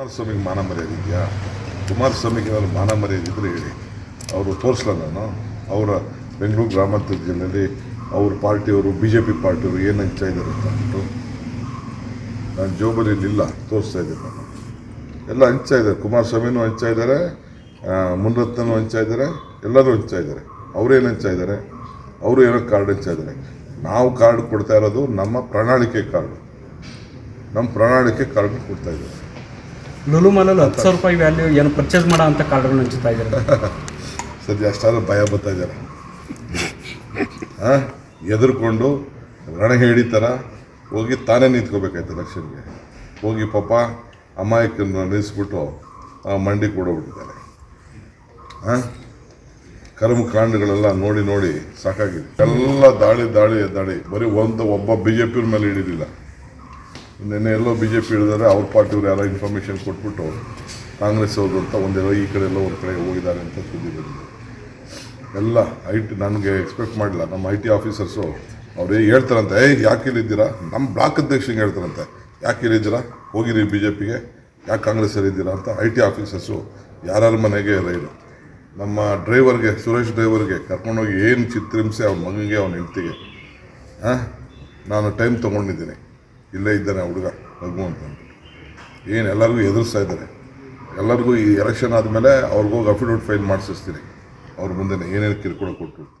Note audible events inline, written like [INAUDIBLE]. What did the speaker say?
ಕುಮಾರಸ್ವಾಮಿಗೆ ಮಾನ ಮರ್ಯಾದೆ ಇದೆಯಾ? ಕುಮಾರಸ್ವಾಮಿಗೆ ಏನಾದ್ರು ಮಾನ ಮರ್ಯಾದೆ ಇದ್ದರೆ ಹೇಳಿ. ಅವರು ತೋರಿಸಲ್ಲ ನಾನು ಅವರ ಬೆಂಗಳೂರು ಗ್ರಾಮಾಂತರ ಜಿಲ್ಲೆಯಲ್ಲಿ ಅವ್ರ ಪಾರ್ಟಿಯವರು ಬಿ ಜೆ ಪಿ ಪಾರ್ಟಿಯವರು ಏನು ಹಂಚ್ತಾ ಇದ್ದಾರೆ ಅಂತ ಅಂದ್ಬಿಟ್ಟು ನಾನು ಜೋಬಲ್ಲಿ ಇಲ್ಲ, ತೋರಿಸ್ತಾ ಇದ್ದೀನಿ ನಾನು. ಎಲ್ಲ ಹಂಚ್ತಾ ಇದ್ದಾರೆ ಕುಮಾರಸ್ವಾಮಿನೂ ಹಂಚ್ತಾ ಇದ್ದಾರೆ ಮುನ್ರತ್ನೂ ಹಂಚ್ತಾ ಇದ್ದಾರೆ ಎಲ್ಲರೂ ಹಂಚ್ತಾ ಇದ್ದಾರೆ ಅವರೇನು ಹಂಚ್ತಾ ಇದ್ದಾರೆ ಅವರು ಏನೋ ಕಾರ್ಡ್ ಹಂಚ್ತಾ ಇದ್ದಾರೆ ನಾವು ಕಾರ್ಡ್ ಕೊಡ್ತಾ ಇರೋದು ನಮ್ಮ ಪ್ರಣಾಳಿಕೆ ಕಾರ್ಡು ನಮ್ಮ ಪ್ರಣಾಳಿಕೆ ಕಾರ್ಡ್ ಕೊಡ್ತಾ ಇದ್ದಾರೆ. ಲುಲು ಮಾಲಲ್ಲಿ ಹತ್ತು ಸಾವಿರ ರೂಪಾಯಿ ವ್ಯಾಲ್ಯೂ ಏನು ಪರ್ಚೇಸ್ ಮಾಡೋ ಅಂತ ಕಾರ್ಡ್ಗಳನ್ನ ಹಂಚುತ್ತಾ ಇದ್ದಾರೆ. [LAUGHS] ಸರಿ ಅಷ್ಟಾದ್ರೂ ಭಯ ಬರ್ತಾ ಇದ್ದಾರೆ. ಹಾಂ? ಎದುರ್ಕೊಂಡು ರಣಹೇಡಿ ಥರ ಹೋಗಿ ತಾನೇ ನಿಂತ್ಕೋಬೇಕಾಯ್ತು ಎಲೆಕ್ಷನ್ಗೆ ಹೋಗಿ ಪಾಪ ಅಮಾಯಕನ ನಿಲ್ಲಿಸ್ಬಿಟ್ಟು ಆ, ಮಂಡಿ ಕೊಡೋಗ್ಬಿಟ್ಟಿದ್ದಾರೆ. ಹಾಂ? ಕರ್ಮಕಾಂಡಗಳೆಲ್ಲ ನೋಡಿ ನೋಡಿ ಸಾಕಾಗಿದೆ. ಎಲ್ಲ ದಾಳಿ ದಾಳಿ ದಾಳಿ. ಬರೀ ಒಂದು ಒಬ್ಬ ಬಿ ಜೆ ಪಿ ಮೇಲೆ ಹಿಡಿದಿಲ್ಲ. ನಿನ್ನೆ ಎಲ್ಲೋ ಬಿ ಜೆ ಪಿ ಹಿಡಿದಾರೆ ಅವ್ರ ಪಾರ್ಟಿಯವ್ರು ಯಾರೋ ಇನ್ಫಾರ್ಮೇಷನ್ ಕೊಟ್ಬಿಟ್ಟು ಕಾಂಗ್ರೆಸ್ ಅವರು ಅಂತ ಒಂದೆಲ್ಲ ಈ ಕಡೆ ಎಲ್ಲೋ ಒಂದು ಕಡೆ ಹೋಗಿದ್ದಾರೆ ಅಂತ ಸುದ್ದಿ ಬಂದಿದೆ. ಎಲ್ಲ ಐ ಟಿ ನನಗೆ ಎಕ್ಸ್ಪೆಕ್ಟ್ ಮಾಡಿಲ್ಲ ನಮ್ಮ ಐ ಟಿ ಆಫೀಸರ್ಸು ಅವ್ರು ಹೇಳ್ತಾರಂತೆ ಏ ಯಾಕೆ ಇಲ್ಲಿದ್ದೀರಾ ನಮ್ಮ ಬ್ಲಾಕ್ ಅಧ್ಯಕ್ಷಂಗೆ ಹೇಳ್ತಾರಂತೆ, ಯಾಕೆ ಇಲ್ಲಿದ್ದೀರಾ ಹೋಗಿರಿ ಬಿ ಜೆ ಪಿಗೆ ಯಾಕೆ ಕಾಂಗ್ರೆಸ್ ಇದ್ದೀರಾ? ಅಂತ ಐ ಟಿ ಆಫೀಸರ್ಸು ಯಾರ್ಯಾರ ಮನೆಗೆ ರೈಲು. ನಮ್ಮ ಡ್ರೈವರ್ಗೆ ಸುರೇಶ್ ಡ್ರೈವರ್ಗೆ ಕರ್ಕೊಂಡೋಗಿ ಏನು ಚಿತ್ರಿಂಸೆ ಅವ್ನ ಮಗನಿಗೆ, ಅವ್ನ ಹೆಂಡ್ತಿಗೆ ಹಾಂ ನಾನು ಟೈಮ್ ತೊಗೊಂಡಿದ್ದೀನಿ. ಇಲ್ಲೇ ಇದ್ದಾನೆ ಹುಡುಗ ಮಗು ಅಂತಂದು ಏನು ಎಲ್ಲರಿಗೂ ಎದುರಿಸ್ತಾ ಇದ್ದಾರೆ. ಎಲ್ಲರಿಗೂ ಈ ಎಲೆಕ್ಷನ್ ಆದಮೇಲೆ ಅವ್ರಿಗೋಗಿ ಅಫಿಡವಿಟ್ ಫೈಲ್ ಮಾಡಿಸ್ತೀನಿ ಅವ್ರ ಮುಂದೆ ಏನೇನು ಕಿರುಕುಳ ಕೊಟ್ಟರು